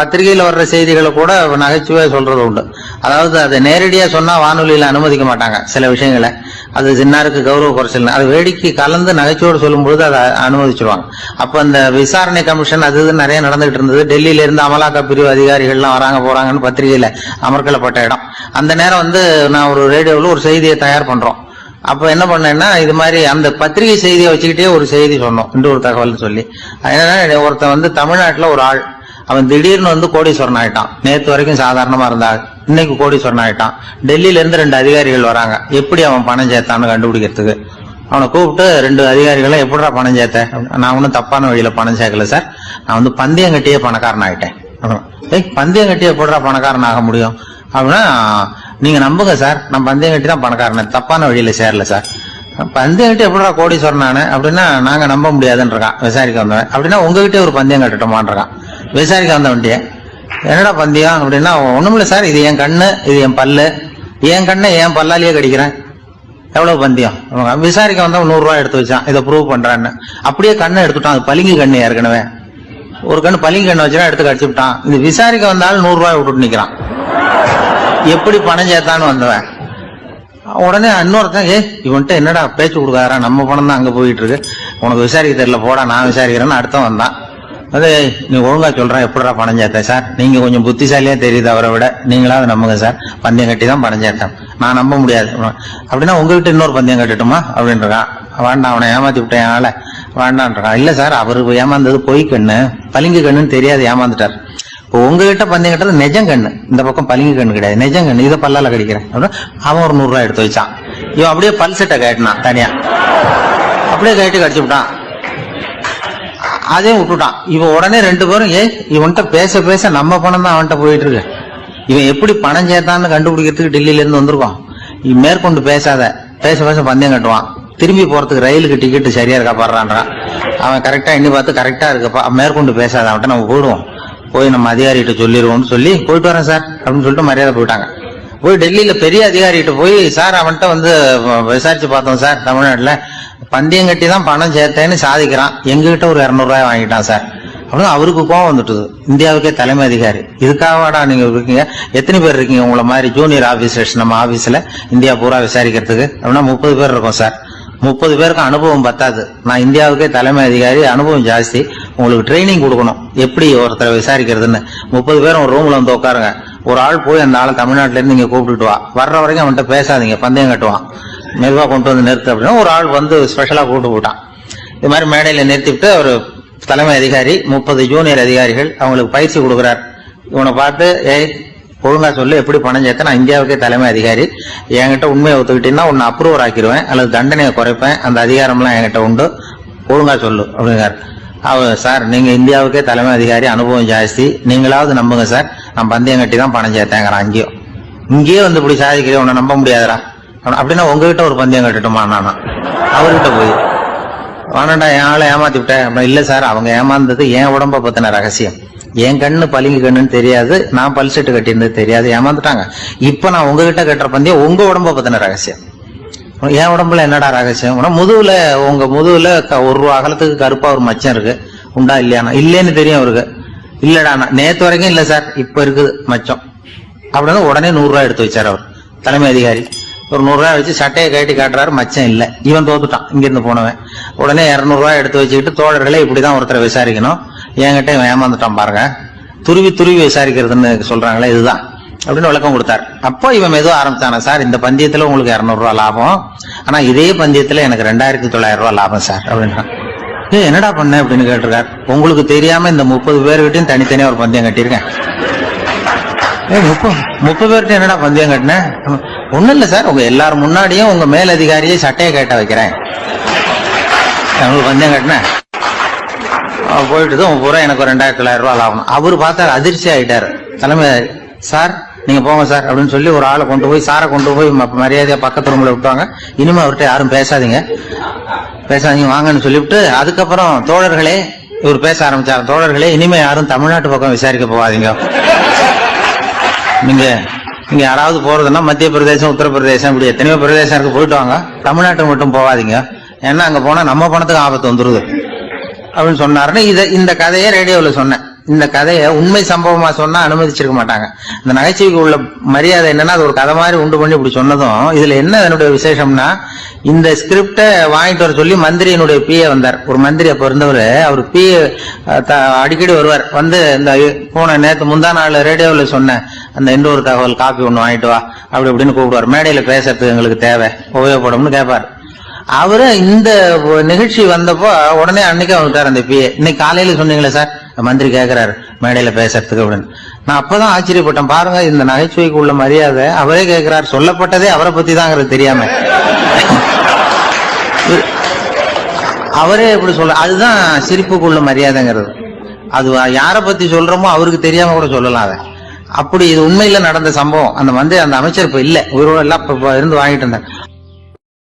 பத்திரிகையில் வர்ற செய்திகளை கூட நகைச்சுவை சொல்றது உண்டு. அதாவது அதை நேரடியாக சொன்னால் வானொலியில் அனுமதிக்க மாட்டாங்க சில விஷயங்களை. அது சின்னாருக்கு கௌரவ குறைச்சல். அது வேடிக்கை கலந்து நகைச்சுவோடு சொல்லும்போது அதை அனுமதிச்சிருவாங்க. அப்போ அந்த விசாரணை கமிஷன் அது இது நிறைய நடந்துகிட்டு இருந்தது. டெல்லியிலேருந்து அமலாக்க பிரிவு அதிகாரிகள்லாம் வராங்க போகிறாங்கன்னு பத்திரிகையில் அமர்க்கலப்பட்ட இடம். அந்த நேரம் வந்து நான் ஒரு ரேடியோவில் ஒரு செய்தியை தயார் பண்ணுறோம் அப்போ என்ன பண்ணேன்னா இது மாதிரி அந்த பத்திரிகை செய்தியை வச்சுக்கிட்டே ஒரு செய்தி சொன்னோம். இன்னொரு தகவல் சொல்லி. அதனால ஒருத்தன் வந்து தமிழ்நாட்டில் ஒரு ஆள். அவன் திடீர்னு வந்து கோடீஸ்வரன் ஆயிட்டான். நேற்று வரைக்கும் சாதாரணமா இருந்தா இன்னைக்கு கோடீஸ்வரன் ஆயிட்டான். டெல்லியில இருந்து ரெண்டு அதிகாரிகள் வராங்க. எப்படி அவன் பணம் சேர்த்தான்னு கண்டுபிடிக்கிறதுக்கு? அவனை கூப்பிட்டு ரெண்டு அதிகாரிகளும் எப்படிடா பணம் சேர்த்த? நான் ஒன்றும் தப்பான வழியில பணம் சேர்க்கல சார். நான் வந்து பந்தயம் கட்டியே பணக்காரன் ஆயிட்டேன். ஏய் பந்தயம் கட்டி எப்படிடா பணக்காரன் ஆக முடியும்? அப்படின்னா நீங்க நம்புங்க சார். நான் பந்தயம் கட்டி தான் பணக்காரன். தப்பான வழியில சேரல சார். பந்தயம் கட்டி எப்படிடா கோடீஸ்வரன் நானு? அப்படின்னா நாங்க நம்ப முடியாதுன்றான் விசாரிக்க வந்தவன். அப்படின்னா உங்ககிட்ட ஒரு பந்தயம் கட்டட்டுமான்றான் விசாரிக்க வந்தவன்ட்டியே என்னடா பந்தயம்? அப்படின்னா ஒண்ணுமில்ல சார் இது என் கண்ணு இது என் பல்லு. என் கண்ணை என் பல்லாலேயே கடிக்கிறேன். எவ்வளவு பந்தயம்? விசாரிக்க வந்தவன் நூறு ரூபாய் எடுத்து வச்சான் இதை ப்ரூவ் பண்றான்னு. அப்படியே கண்ணை எடுத்துட்டான் அது பளிங்கு கண்ணு ஏற்கனவே. ஒரு கண்ணு பளிங்கு கண்ணு வச்சுனா எடுத்து கடிச்சு விட்டான். இது விசாரிக்க வந்தாலும் நூறு ரூபாய் விட்டுட்டு நிக்கிறான். எப்படி பணம் சேர்த்தான்னு வந்தவன். உடனே இன்னொருத்தன் ஏ இவன்ட்ட என்னடா பேச்சு கொடுக்காரா நம்ம பணம் தான் அங்க போயிட்டு இருக்கு. உனக்கு விசாரிக்க தெரியல போடா நான் விசாரிக்கிறேன்னு அடுத்தவன் வந்தான். அது நீ ஒழுங்கா சொல்றேன் எப்படிடா பணம் சேர்த்தேன் சார்? நீங்க கொஞ்சம் புத்திசாலியா தெரியுது அவரை விட. நீங்களாவது நம்புங்க சார். பந்தயம் கட்டி தான் பணம் சேர்த்தேன் நான் நம்ப முடியாது. அப்படின்னா உங்ககிட்ட இன்னொரு பந்தயம் கட்டட்டுமா? அப்படின்றான் வேண்டாம் அவனை ஏமாத்தி விட்டேன் ஆள. வேண்டான்றான் இல்ல சார் அவரு ஏமாந்தது பொய் கண்ணு. பளிங்கு கண்ணுன்னு தெரியாது ஏமாந்துட்டார். இப்போ உங்ககிட்ட பந்தயம் கட்டது நிஜம் கண்ணு. இந்த பக்கம் பளிங்கு கண்ணு கிடையாது. நிஜம் கண்ணு. இதை பல்லால கடிக்கிறேன். அப்படின்னா அவன் ஒரு நூறுரூவா எடுத்து வச்சான். இவன் அப்படியே பல் செட்டை கேட்டினான் தனியா. அப்படியே கேட்டு கடிச்சு விட்டான். அதையும் விட்டுட்டான். இவன் உடனே ரெண்டு பேரும் ஏ இவன்கிட்ட பேச பேச நம்ம பணம் தான் அவன்கிட்ட போயிட்டு இருக்கு. இவன் எப்படி பணம் சேர்த்தான்னு கண்டுபிடிக்கிறதுக்கு டெல்லியில இருந்து வந்திருக்கான். இவன் மேற்கொண்டு பேசாத. பேச பேச பந்தயம் கட்டுவான். திரும்பி போறதுக்கு ரயிலுக்கு டிக்கெட் சரியா இருக்கா பாடுறான்றான் அவன் கரெக்டா எண்ணி பார்த்து கரெக்டா இருக்குப்பா. மேற்கொண்டு பேசாத. அவன்கிட்ட நம்ம போயிடுவோம். போய் நம்ம அதிகாரிகிட்ட சொல்லிடுவோம்னு சொல்லி போயிட்டு வரேன் சார் அப்படின்னு சொல்லிட்டு மரியாதை போயிட்டாங்க. போய் டெல்லியில பெரிய அதிகாரிகிட்ட போய் சார் அவன்கிட்ட வந்து விசாரிச்சு பார்த்தோம் சார் தமிழ்நாட்டில். பந்தயம் கட்டி தான் பணம் சேர்த்தேன்னு சாதிக்கிறான். எங்ககிட்ட ஒரு இரநூறுவாய் வாங்கிட்டான் சார். அப்படின்னு அவருக்கு கோவம் வந்துட்டுது. இந்தியாவுக்கே தலைமை அதிகாரி. இதுக்காகவாடா நீங்க இருக்கீங்க? எத்தனை பேர் இருக்கீங்க உங்களை மாதிரி ஜூனியர் ஆபீசர்ஸ் நம்ம ஆபீஸ்ல இந்தியா பூரா விசாரிக்கிறதுக்கு. அப்படின்னா முப்பது பேர் இருக்கோம் சார். முப்பது பேருக்கு அனுபவம் பத்தாது. நான் இந்தியாவுக்கே தலைமை அதிகாரி அனுபவம் ஜாஸ்தி. உங்களுக்கு ட்ரைனிங் கொடுக்கணும். எப்படி ஒருத்தரை விசாரிக்கிறதுன்னு. முப்பது பேரும் ஒரு ரூம்ல வந்து உட்காருங்க. ஒரு ஆள் போய் அந்த ஆளை தமிழ்நாட்டிலேருந்து இருந்து இங்க கூப்பிட்டுட்டு வா. வர்ற வரைக்கும் அவன்கிட்ட பேசாதீங்க. பந்தயம் கட்டுவான். மெதுவா கொண்டு வந்து நிறுத்து அப்படின்னா ஒரு ஆள் வந்து ஸ்பெஷலா கூப்பிட்டு போட்டான். இது மாதிரி மேடையில நிறுத்திவிட்டு அவர் தலைமை அதிகாரி முப்பது ஜூனியர் அதிகாரிகள் அவங்களுக்கு பயிற்சி கொடுக்குறார். இவனை பார்த்து ஏய் ஒழுங்கா சொல்லு எப்படி பணம் சேர்த்த நான் இந்தியாவுக்கே தலைமை அதிகாரி. என்கிட்ட உண்மையை ஒத்துக்கிட்டீங்கன்னா உன்னை அப்ரூவர் ஆக்கிடுவேன் அல்லது தண்டனையை குறைப்பேன் அந்த அதிகாரம்லாம் என்கிட்ட உண்டு. ஒழுங்கா சொல்லு அப்படிங்கிறார். அவர் சார் நீங்க இந்தியாவுக்கே தலைமை அதிகாரி அனுபவம் ஜாஸ்தி. நீங்களாவது நம்புங்க சார். நான் பந்தயம் கட்டி தான் பணம் சேர்த்தேங்கிறேன் அங்கேயும் இங்கேயே வந்து இப்படி சாதிக்கிறேன் உன்னை நம்ப முடியாதுடா. அப்படின்னா- அப்படின்னா உங்ககிட்ட ஒரு பந்தயம் கட்டட்டுமா நானா? அவர்கிட்ட போய். வேணாண்டா என் ஆளை ஏமாத்தி விட்டேன் அப்படின்னா இல்ல சார் அவங்க ஏமாந்தது என் உடம்ப பத்தின ரகசியம். என் கண்ணு பளிங்கு கண்ணுன்னு தெரியாது நான் பல் செட்டு கட்டியிருந்தது தெரியாது ஏமாந்துட்டாங்க. இப்ப நான் உங்ககிட்ட கட்டுற பந்தயம் உங்க உடம்ப பத்தின ரகசியம். என் உடம்புல என்னடா ரகசியம்? உனக்கு முதுகுல உங்க முதுகுல க- ஒரு ரூபா அகலத்துக்கு கருப்பா ஒரு மச்சம் இருக்கு. உண்டா இல்லையானா இல்லைன்னு தெரியும் அவருக்கு. இல்லடா நேத்து வரைக்கும் இல்ல சார் இப்ப இருக்குது மச்சம். அப்படின்னு உடனே நூறு ரூபாய் எடுத்து வச்சார் அவர் தலைமை அதிகாரி. ஒரு நூறுரூவா வச்சு சட்டையை கட்டி காட்டுறாரு மச்சம் இல்ல. இவன் தோத்துட்டான் இங்கிருந்து போனவன். உடனே இரநூறுவா எடுத்து வச்சுக்கிட்டு தோழர்களை இப்படிதான் ஒருத்தரை விசாரிக்கணும். என்கிட்ட ஏமாந்துட்டான் பாருங்க. துருவி துருவி விசாரிக்கிறதுன்னு சொல்றாங்களே இதுதான். அப்படின்னு விளக்கம் கொடுத்தார். அப்போ இவன் எதுவும் ஆரம்பித்தானா சார் இந்த பந்தயத்தில் உங்களுக்கு இரநூறுவா லாபம். ஆனால் இதே பந்தயத்தில் எனக்கு ரெண்டாயிரத்தி தொள்ளாயிரம் ரூபா லாபம் சார் அப்படின்றான். ஏ என்னடா பண்ண? அப்படின்னு கேட்டிருக்கார். உங்களுக்கு தெரியாம இந்த முப்பது பேர்கிட்டையும் தனித்தனியாக ஒரு பந்தயம் கட்டியிருக்கேன். ஏ முப்பது முப்பது பேர்கிட்ட என்னடா பந்தயம் கட்டினேன் ஒன்றும் இல்லை சார். உங்கள் எல்லாரும் முன்னாடியும் உங்கள் மேல் அதிகாரியை சட்டையை கேட்ட வைக்கிறேன். உங்களுக்கு பந்தயம் கட்டினேன் போயிட்டு தான் பூரா எனக்கு ஒரு ரெண்டாயிரத்தி தொள்ளாயிரம் ரூபாய் ஆகணும் அவரு பார்த்தாரு அதிர்ச்சி ஆயிட்டாரு. தலைமை சார் நீங்க போங்க சார் அப்படின்னு சொல்லி ஒரு ஆளை கொண்டு போய் சாரை கொண்டு போய் ம- மரியாதையா பக்கத்து ரூம்ல விட்டாங்க இனிமே அவர்கிட்ட யாரும் பேசாதீங்க. பேசாதீங்க வாங்கன்னு சொல்லிவிட்டு அதுக்கப்புறம் தோழர்களே இவர் பேச ஆரம்பிச்சார். தோழர்களே இனிமே யாரும் தமிழ்நாட்டு பக்கம் விசாரிக்க போகாதீங்க. நீங்க நீங்க யாராவது போறதுன்னா மத்திய பிரதேசம் உத்தரப்பிரதேசம் இப்படி எத்தனையோ பிரதேசம் இருக்கு போயிட்டு வாங்க. தமிழ்நாட்டுக்கு மட்டும் போகாதீங்க. ஏன்னா அங்க போனா நம்ம பணத்துக்கு ஆபத்து வந்துருது. அப்படின்னு சொன்னாருன்னு இதை இந்த கதையை ரேடியோவில் சொன்னேன். இந்த கதையை உண்மை சம்பவமா சொன்னா அனுமதிச்சிருக்க மாட்டாங்க. இந்த நகைச்சுவைக்கு உள்ள மரியாதை என்னன்னா அது ஒரு கதை மாதிரி உண்டு பண்ணி இப்படி சொன்னதும் இதுல என்ன என்னுடைய விசேஷம்னா இந்த ஸ்கிரிப்டை வாங்கிட்டு வர சொல்லி மந்திரியினுடைய பிஏ வந்தார். ஒரு மந்திரி அப்போ இருந்தவர் அவர் பிஏ அடிக்கடி வருவார். வந்து இந்த போன நேற்று முந்தா நாள் ரேடியோவில் சொன்னேன் அந்த இன்னொரு தகவல் காப்பி ஒன்று வாங்கிட்டு வா அப்படி இப்படின்னு கூப்பிடுவார். மேடையில் பேசுறதுக்கு எங்களுக்கு தேவை. உபயோகப்படும்னு கேட்பார் அவரு இந்த நிகழ்ச்சி வந்தப்போ உடனே அன்னைக்கு வந்துட்டார் அந்த பிஏ இன்னைக்கு காலையில சொன்னீங்களே சார்? மந்திரி கேட்கிறாரு மேடையில பேசுறதுக்கு அப்படின்னு. நான் அப்பதான் ஆச்சரியப்பட்டேன். பாருங்க இந்த நகைச்சுவைக்கு உள்ள மரியாதை அவரே கேட்கிறார் சொல்லப்பட்டதே அவரை பத்தி தாங்கிறது தெரியாம. அவரே எப்படி சொல்ல அதுதான் சிரிப்புக்குள்ள மரியாதைங்கிறது. அது யாரை பத்தி சொல்றோமோ அவருக்கு தெரியாம கூட சொல்லலாம் அதை. அப்படி இது உண்மையில நடந்த சம்பவம். அந்த வந்து அந்த அமைச்சர் இப்ப இல்ல. உயிரோட எல்லாம் இருந்து வாங்கிட்டு இருந்தேன்.